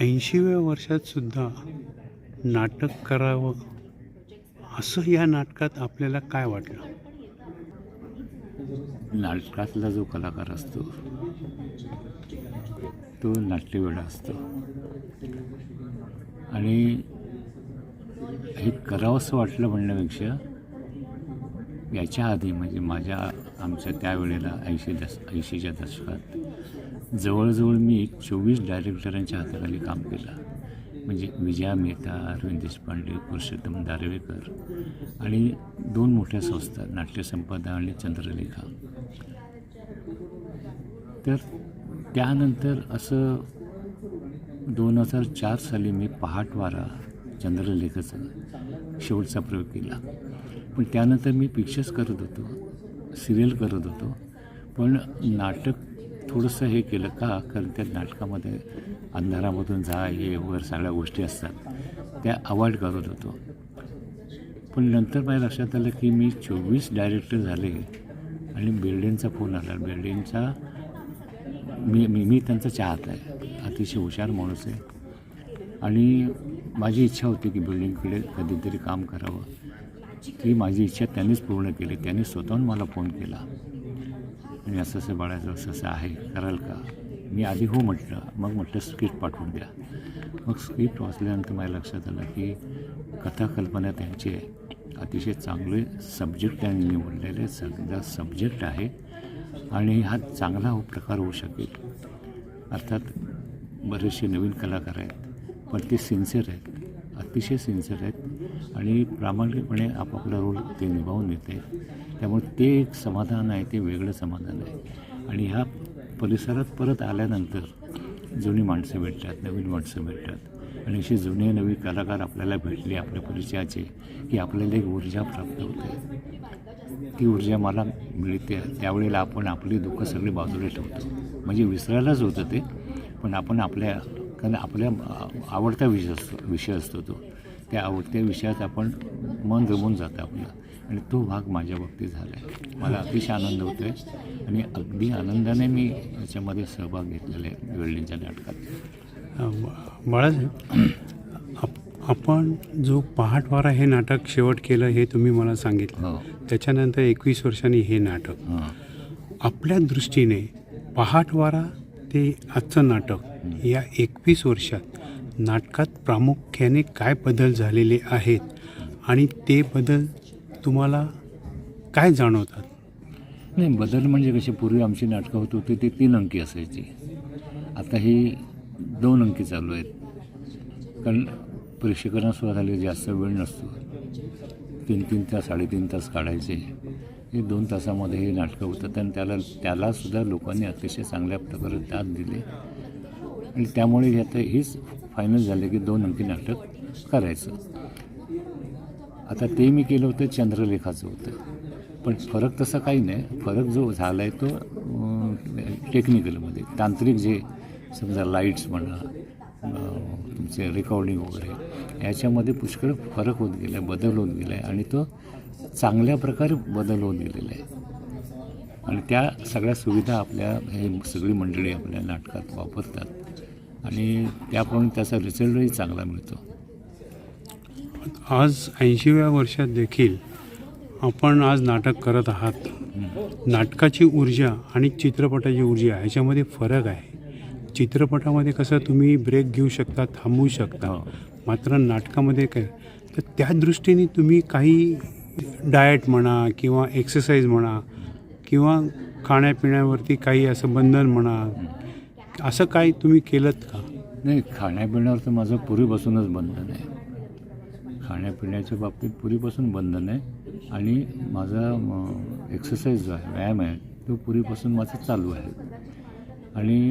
ऐंशीव्या वर्षातसुद्धा नाटक करावं. असं या नाटकात आपल्याला काय वाटलं? नाटकातला जो कलाकार असतो तो नाट्यवेडा असतो. आणि हे करावंसं वाटलं म्हणण्यापेक्षा याच्या आधी म्हणजे माझ्या आमच्या त्यावेळेला ऐंशी दश ऐंशीच्या दशकात जवळजवळ मी चोवीस डायरेक्टरांच्या हाताखाली काम केलं. म्हणजे विजया मेहता अरविंद देशपांडे पुरुषोत्तम दारवेकर आणि दोन मोठ्या संस्था नाट्यसंपदा आणि चंद्रलेखा. तर त्यानंतर असं दोन हजार चार साली मी पहाटवारा चंद्रलेखाचा शेवटचा प्रयोग केला. पण त्यानंतर मी पिक्चर्स करत होतो सिरियल करत होतो. पण नाटक थोडंसं हे केलं का? कारण त्या नाटकामध्ये अंधारामधून जा हे वगैरे सगळ्या गोष्टी असतात. त्या अवॉइड करत होतो. पण नंतर माझ्या लक्षात आलं की मी चोवीस डायरेक्टर झाले आणि बिल्डिंगचा फोन आला. बिल्डिंगचा मी मी मी त्यांचा चाहत आहे. अतिशय हुशार माणूस आहे. आणि माझी इच्छा होती की बिल्डिंगकडे कधीतरी काम करावं. ती माझी इच्छा त्यांनीच पूर्ण केली. त्यांनी स्वतःहून मला फोन केला. आणि असं असं बाळाचं असं असं आहे कराल का? मी आधी हो म्हटलं मग म्हटलं स्क्रिप्ट पाठवून द्या. मग स्क्रिप्ट वाचल्यानंतर माझ्या लक्षात आलं की कथाकल्पना त्यांची आहे अतिशय चांगले सब्जेक्ट त्यांनी निवडलेले चांगला सब्जेक्ट आहे आणि हा चांगला हो प्रकार होऊ शकेल. अर्थात बरेचसे नवीन कलाकार आहेत पण ते सिन्सिअर आहेत अतिशय सिन्सिअर आहेत. आणि प्रामाणिकपणे आपापला रोल ते निभावून देते. त्यामुळे ते एक समाधान आहे ते वेगळं समाधान आहे. आणि ह्या परिसरात परत आल्यानंतर जुनी माणसं भेटतात नवीन माणसं भेटतात. आणि असे जुने नवीन कलाकार आपल्याला भेटले आपल्या परिचयाचे की आपल्याला एक ऊर्जा प्राप्त होते. ती ऊर्जा मला मिळते. त्यावेळेला आपण आपली दुःखं सगळी बाजूला ठेवतो. म्हणजे विसरायलाच होतं ते पण आपण आपल्या कारण आपल्या आवडता विषय असतो विषय असतो तो. त्या आवडत्या विषयात आपण मन रमून जातं आपलं. आणि तो भाग माझ्या बाबतीत झाला आहे मला अतिशय आनंद होतो आहे आणि अगदी आनंदाने मी याच्यामध्ये सहभाग घेतलेला आहे वेल्डिंगच्या नाटकात. बाळासाहेब आप- आपण जो पहाटवारा हे नाटक शेवट केलं हे तुम्ही मला सांगितलं. हो. त्याच्यानंतर एकवीस वर्षांनी हे नाटक. आपल्या दृष्टीने पहाटवारा ते आजचं नाटक या एकवीस वर्षात नाटकात प्रामुख्याने काय बदल झालेले आहेत आणि ते बदल तुम्हाला काय जाणवतात? नाही बदल म्हणजे कसे पूर्वी आमची नाटकं होत होती ती तीन अंकी असायची. आता ही दोन अंकी चालू आहेत. कारण प्रेक्षकांना सुद्धा झाले जास्त वेळ नसतो. तीन तीन तास साडेतीन तास काढायचे. हे दोन तासामध्ये हे नाटकं होतं आणि त्याला त्यालासुद्धा लोकांनी अतिशय चांगल्या प्रकारे दाद दिले. आणि त्यामुळे आता हीच फायनल झाले की दोन अंकी नाटक करायचं. आता ते मी केलं होतं चंद्रलेखाचं होतं. पण फरक तसा काही नाही. फरक जो झाला आहे तो टेक्निकलमध्ये तांत्रिक जे समजा लाईट्स म्हणा तुमचे रेकॉर्डिंग वगैरे याच्यामध्ये पुष्कळ फरक होत गेला आहे बदल होत गेला आहे आणि तो चांगल्या प्रकारे बदल होत गेलेला आहे. आणि त्या सगळ्या सुविधा आपल्या हे सगळी मंडळी आपल्या नाटकात वापरतात. आणि त्याप्रमाणे त्याचा रिझल्टही चांगला मिळतो. आज ऐंशीव्या वर्षात देखील आपण आज नाटक करत आहात. नाटकाची ऊर्जा आणि चित्रपटाची ऊर्जा ह्याच्यामध्ये फरक आहे. चित्रपटामध्ये कसं तुम्ही ब्रेक घेऊ शकता थांबवू शकता. हो. मात्र नाटकामध्ये काय तर त्या दृष्टीने तुम्ही काही डाएट म्हणा किंवा एक्सरसाइज म्हणा किंवा खाण्यापिण्यावरती काही असं बंधन म्हणा असं काही तुम्ही केलं का? नाही खाण्यापिण्यावर तर माझं पूर्वीपासूनच बंधन आहे. खाण्यापिण्याच्या बाबतीत पूर्वीपासून बंधन आहे आणि माझा एक्सरसाइज जो आहे व्यायाम आहे तो पूर्वीपासून माझा चालू आहे. आणि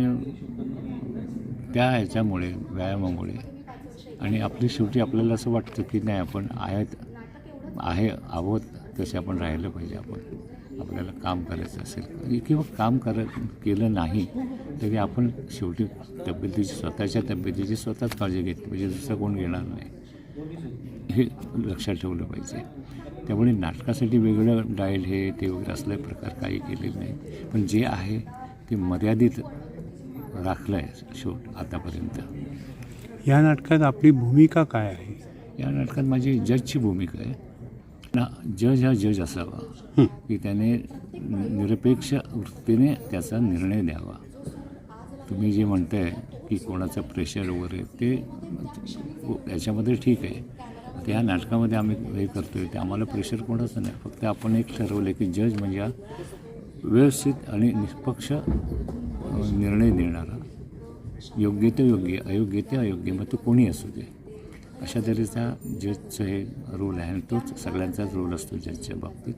त्या ह्याच्यामुळे व्यायामामुळे आणि आपली शेवटी आपल्याला असं वाटतं की नाही आपण आहेत आहे आहोत तसे आपण राहिलं पाहिजे आपण. आपल्याला काम करायचं असेल. किंवा काम करत केलं नाही तरी आपण शेवटी तब्येतीची स्वतःच्या तब्येतीची स्वतःच काळजी घेतली पाहिजे दुसरं कोण घेणार नाही. हे लक्षात ठेवलं पाहिजे. त्यामुळे नाटकासाठी वेगळं डाएट हे ते वगैरे असले प्रकार काही केलेले नाही पण जे आहे ते मर्यादित राखलं आहे शेवट आतापर्यंत. या नाटकात आपली भूमिका काय आहे? या नाटकात माझी जजची भूमिका आहे. जज हा जज असावा. की त्याने निरपेक्ष वृत्तीने त्याचा निर्णय द्यावा. तुम्ही जे म्हणताय की कोणाचं प्रेशर वगैरे ते याच्यामध्ये ठीक आहे. आता या नाटकामध्ये आम्ही हे करतोय ते आम्हाला प्रेशर कोणाचं नाही. फक्त आपण एक ठरवलं की जज म्हणजे व्यवस्थित आणि निष्पक्ष निर्णय देणारा. योग्य ते योग्य अयोग्य ते अयोग्य मग तो कोणी असू दे. अशा तऱ्हेचा जजचं हे रोल आहे आणि तोच सगळ्यांचाच रोल असतो जजच्या बाबतीत.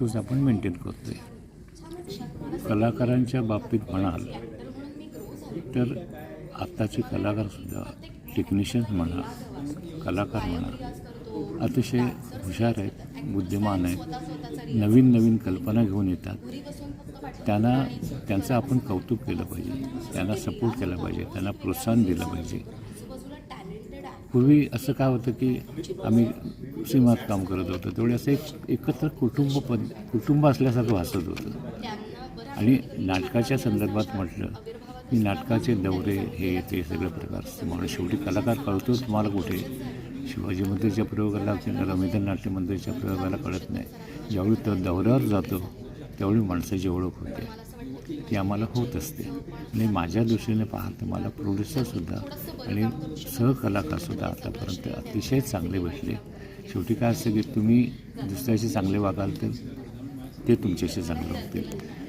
तोच आपण मेंटेन करतो आहे कलाकारांच्या बाबतीत म्हणाल तर आत्ताचे कलाकारसुद्धा टेक्निशियन्स म्हणा कलाकार म्हणा अतिशय हुशार आहेत बुद्धिमान आहेत नवीन नवीन कल्पना घेऊन येतात. त्यांना त्यांचं आपण कौतुक केलं पाहिजे त्यांना सपोर्ट केला पाहिजे त्यांना प्रोत्साहन दिलं पाहिजे. पूर्वी असं काय होतं की आम्ही सिनेमात काम करत होतो तेवढे असं एक एकत्र कुटुंब पद कुटुंब असल्यासारखं भासत होतं. आणि नाटकाच्या संदर्भात म्हटलं की नाटकाचे दौरे हे ते सगळे प्रकार असते. म्हणून शेवटी कलाकार कळतोच तुम्हाला कुठे. शिवाजी मंदिरच्या प्रयोगाला किंवा नाट्य मंदिरच्या प्रयोगाला कळत नाही. ज्यावेळी तो दौऱ्यावर जातो त्यावेळी माणसाची ओळख होते. ती आम्हाला होत असते. आणि माझ्या दृष्टीने पाहता मला प्रोड्युसरसुद्धा आणि सहकलाकारसुद्धा आतापर्यंत अतिशय चांगले भेटले शेवटी काय असतं की तुम्ही दुसऱ्याशी चांगले वागाल तर ते तुमच्याशी चांगलं होतील.